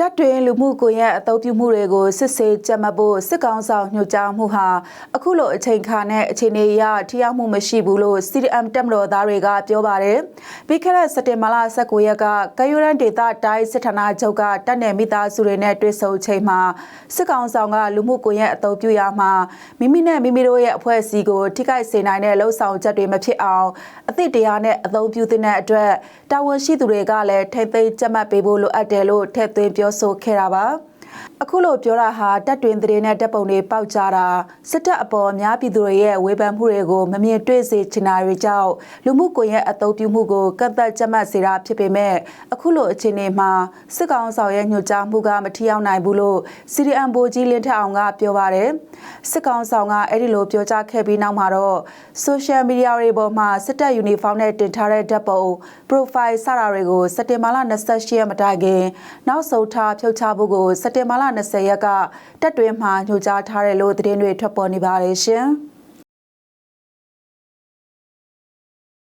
တပ်တွင်လူမှုကွန်ရက်အသုံးပြုမှုတွေကိုစစ်ဆေးကြပ်မတ်ဖို့စစ်ကောင်ဆောင်ညွှန်ကြားမှုဟာအခုလိုအချိန်ခါနဲ့အခြေအနေအရထိရောက်မှုမရှိဘူးလို့ CDM တက်မတော်သားတွေကပြောပါတယ်။ပြီးခဲ့တဲ့စက်တင်ဘာလ19ရက်ကကယူရန်ဒေတာတိုင်းစစ်ဌာနချုပ်ကတပ်နယ်မိသားစုတွေနဲ့တွေ့ဆုံချိန်မှာစစ်ကောင်ဆောင်ကလူမှုကွန်ရက်အသုံးပြုရမှာမိမိနဲ့မိမိတို့ရဲ့အဖွဲ့အစည်းကိုထိခိုက်စေနိုင်တဲ့လှုပ်ဆောင်ချက်တွေမဖြစ်အောင်အသည့်တရားနဲ့အသုံးပြုတဲ့အတွက်တာဝန်ရှိသူတွေကလည်းထိမ့်သိမ်းကြပ်မတ်ပေးဖို့လိုအပ်တယ်လို့ထည့်သွင်းပြောဆိုခဲ့တာပါ အခုလိုပြောတာဟာတက်တွင်သတင်းနဲ့တပ်ပုံတွေပေါက်ကြတာစစ်တပ်အပေါ်အများပြည်သူတွေရဲ့ဝေဖန်မှုတွေကိုမမြင်တွေ့စေချင်တာတွေကြောင့်လူမှုကွန်ရက်အသုံးပြုမှုကိုကန့်သတ်ကြပ်မတ်စေတာဖြစ်ပေမဲ့အခုလိုအခြေအနေမှာစစ်ကောင်ဆောင်ရဲ့ညွှန်ကြားမှုကမထီရောက်နိုင်ဘူးလို့ CDM ဘိုကြီးလင်းထက်အောင်ကပြောပါတယ်စစ်ကောင်ဆောင်ကအဲ့ဒီလိုပြောကြားခဲ့ပြီးနောက်မှာတော့ social media တွေပေါ်မှာစစ်တပ်ယူနီဖောင်းနဲ့တင်ထားတဲ့ဓာတ်ပုံ profile စတာတွေကိုစက်တင်ဘာလ28ရက်မတိုင်ခင်နောက်ဆုံးထားဖြုတ်ချဖို့ကိုစက်တင်ဘာလ20ရက်ကတက်တွင်းမှာညွှန်ကြားထားတယ်လို့သတင်းတွေထွက်ပေါ်နေပါတယ်ရှင်။